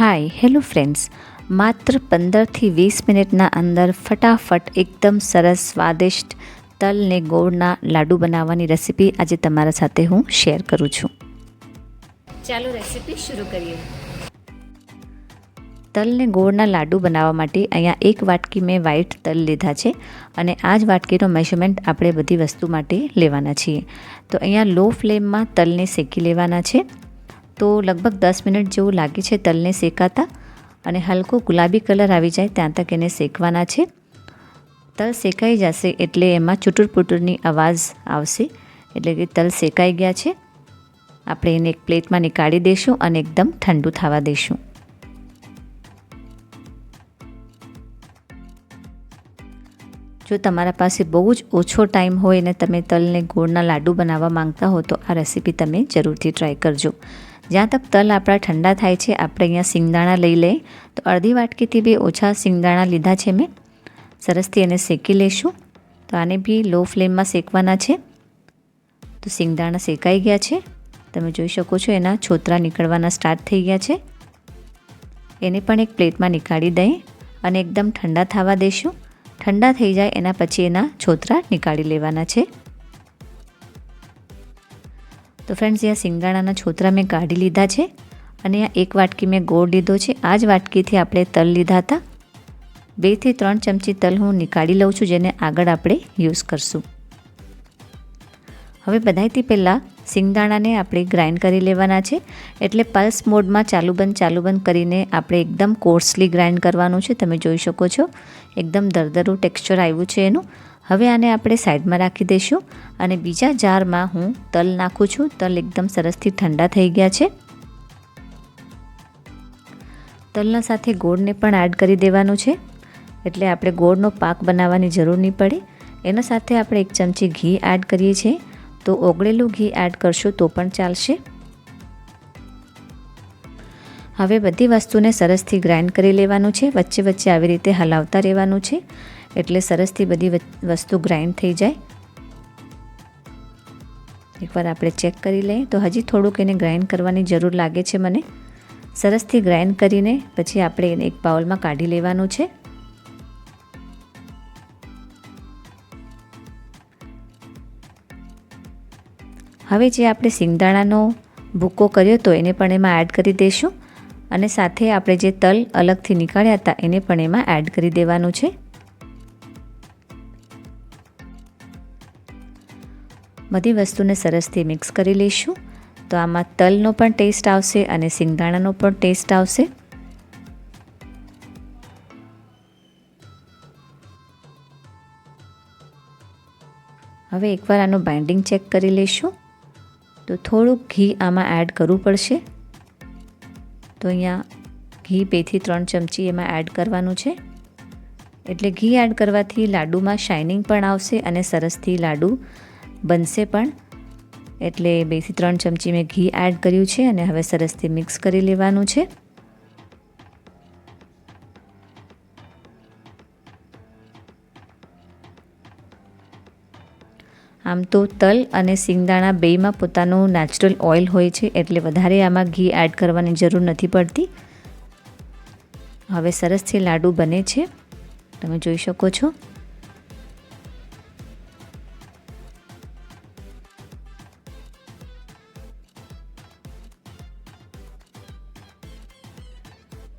Hi hello friends માત્ર પંદરથી વીસ મિનિટના અંદર ફટાફટ એકદમ સરસ સ્વાદિષ્ટ તલ ને ગોળના લાડુ બનાવવાની રેસીપી આજે તમારા સાથે હું શેર કરું છું. ચાલો રેસીપી શરૂ કરીએ. તલ ને ગોળના લાડુ બનાવવા માટે અહીંયા એક વાટકી મેં વ્હાઈટ તલ લીધા છે અને આ જ વાટકીનો મેઝરમેન્ટ આપણે બધી વસ્તુ માટે લેવાના છીએ. તો અહીંયા લો ફ્લેમમાં તલને શેકી લેવાના છે. તો લગભગ દસ મિનિટ જેવું લાગે છે તલને શેકાતા અને હલકો ગુલાબી કલર આવી જાય ત્યાં તક એને શેકવાના છે. તલ શેકાઈ જશે એટલે એમાં ચૂટુર પુટુરની અવાજ આવશે. એટલે કે તલ શેકાઈ ગયા છે. આપણે એને એક પ્લેટમાં નીકાળી દઈશું અને એકદમ ઠંડુ થવા દઈશું. જો તમારા પાસે બહુ જ ઓછો ટાઈમ હોય અને તમે તલને ગોળના લાડુ બનાવવા માંગતા હો તો આ રેસીપી તમે જરૂરથી ટ્રાય કરજો. જ્યાં તક તલ આપણા ઠંડા થાય છે, આપણે અહીંયા સિંગદાણા લઈ લઈએ. તો અડધી વાટકીથી બી ઓછા સિંગદાણા લીધા છે મેં. સરસથી એને શેકી લઈશું તો આને બી લો ફ્લેમમાં શેકવાના છે. તો સિંગદાણા શેકાઈ ગયા છે. તમે જોઈ શકો છો એના છોતરા નીકળવાના સ્ટાર્ટ થઈ ગયા છે. એને પણ એક પ્લેટમાં નીકાળી દઈએ અને એકદમ ઠંડા થવા દઈશું ઠંડા થઈ જાય એના પછી એના છોતરા નીકાળી લેવાના છે. તો ફ્રેન્ડ્સ અહીંયા સિંગદાણાના છોતરા મેં કાઢી લીધા છે અને આ એક વાટકી મેં ગોળ લીધો છે. આ જ વાટકીથી આપણે તલ લીધા હતા. બેથી ત્રણ ચમચી તલ હું નીકાળી લઉં છું, જેને આગળ આપણે યુઝ કરશું. હવે બધાથી પહેલાં સિંગદાણાને આપણે ગ્રાઇન્ડ કરી લેવાના છે. એટલે પલ્સ મોડમાં ચાલુ બંધ ચાલુ બંધ કરીને આપણે એકદમ કોર્સલી ગ્રાઇન્ડ કરવાનું છે. તમે જોઈ શકો છો. એકદમ દરદરું ટેક્સચર આવ્યું છે એનું. હવે આને આપણે સાઈડમાં રાખી દઈશું અને બીજા જારમાં હું તલ નાખું છું. તલ એકદમ સરસથી ઠંડા થઈ ગયા છે. તલના સાથે ગોળને પણ એડ કરી દેવાનું છે. એટલે આપણે ગોળનો પાક બનાવવાની જરૂર નહીં પડે. એના સાથે આપણે એક ચમચી ઘી એડ કરીએ છીએ. તો ઓગળેલું ઘી એડ કરશો તો પણ ચાલશે. હવે બધી વસ્તુને સરસથી ગ્રાઇન્ડ કરી લેવાનું છે. વચ્ચે વચ્ચે આવી રીતે હલાવતા રહેવાનું છે. એટલે સરસથી બધી વસ્તુ ગ્રાઇન્ડ થઈ જાય. એકવાર આપણે ચેક કરી લઈએ. તો હજી થોડુંક એને ગ્રાઇન્ડ કરવાની જરૂર લાગે છે મને. સરસથી ગ્રાઇન્ડ કરીને પછી આપણે એને એક બાઉલમાં કાઢી લેવાનું છે. હવે જે આપણે સિંગદાણાનો ભૂકો કર્યો તો એને પણ એમાં એડ કરી દઈશું અને સાથે આપણે જે તલ અલગથી નીકાળ્યા હતા એને પણ એમાં એડ કરી દેવાનું છે. બધી વસ્તુને સરસથી મિક્સ કરી લઈશું. તો આમાં તલનો પણ ટેસ્ટ આવશે અને સિંગદાણાનો પણ ટેસ્ટ આવશે. હવે એકવાર આનું બાઇન્ડિંગ ચેક કરી લઈશું. તો થોડુંક ઘી આમાં એડ કરવું પડશે. તો અહીંયા ઘી બેથી ત્રણ ચમચી એમાં એડ કરવાનું છે. એટલે ઘી એડ કરવાથી લાડુમાં શાઇનિંગ પણ આવશે અને સરસથી લાડુ બનશે પણ. એટલે બેથી ત્રણ ચમચી મેં ઘી એડ કર્યું છે અને હવે સરસથી મિક્સ કરી લેવાનું છે. આમ તો તલ અને સિંગદાણા બેમાં પોતાનું નેચરલ ઓઇલ હોય છે એટલે વધારે આમાં ઘી એડ કરવાની જરૂર નથી પડતી. હવે સરસથી લાડુ બને છે. તમે જોઈ શકો છો.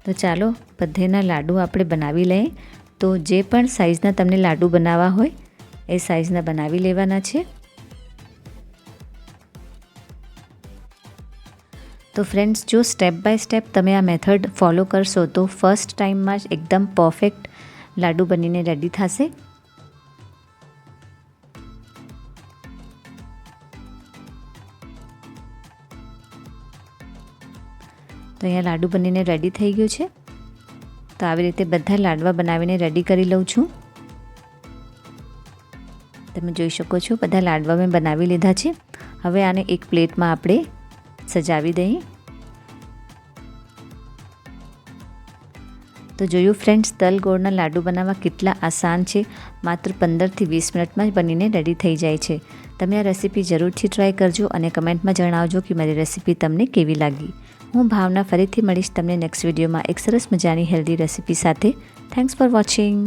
તો ચાલો બધેના લાડુ આપણે બનાવી લઈએ. તો જે પણ સાઇઝના તમને લાડુ બનાવવા હોય, એ સાઇઝના બનાવી લેવાના છે. તો ફ્રેન્ડ્સ, જો સ્ટેપ બાય સ્ટેપ તમે આ મેથડ ફોલો કરશો તો ફર્સ્ટ ટાઈમમાં જ એકદમ પરફેક્ટ લાડુ બનીને રેડી થશે. તો અહીંયા લાડુ બનીને રેડી થઈ ગયું છે. તો આવી રીતે બધા લાડવા બનાવીને રેડી કરી લઉં છું. તમે જોઈ શકો છો, બધા લાડવા મેં બનાવી લીધા છે. હવે આને એક પ્લેટમાં આપણે સજાવી દઈએ. તો જોયું ફ્રેન્ડ્સ, તલ ગોળના લાડુ બનાવવા કેટલા આસાન છે. માત્ર પંદરથી વીસ મિનિટમાં જ બનીને રેડી થઈ જાય છે. તમે આ રેસીપી જરૂરથી ટ્રાય કરજો અને કમેન્ટમાં જણાવજો કે મારી રેસીપી તમને કેવી લાગી. હું ભાવના ફરીથી મળીશ તમને નેક્સ્ટ વિડીયોમાં એક સરસ મજાની હેલ્ધી રેસીપી સાથે. Thanks for watching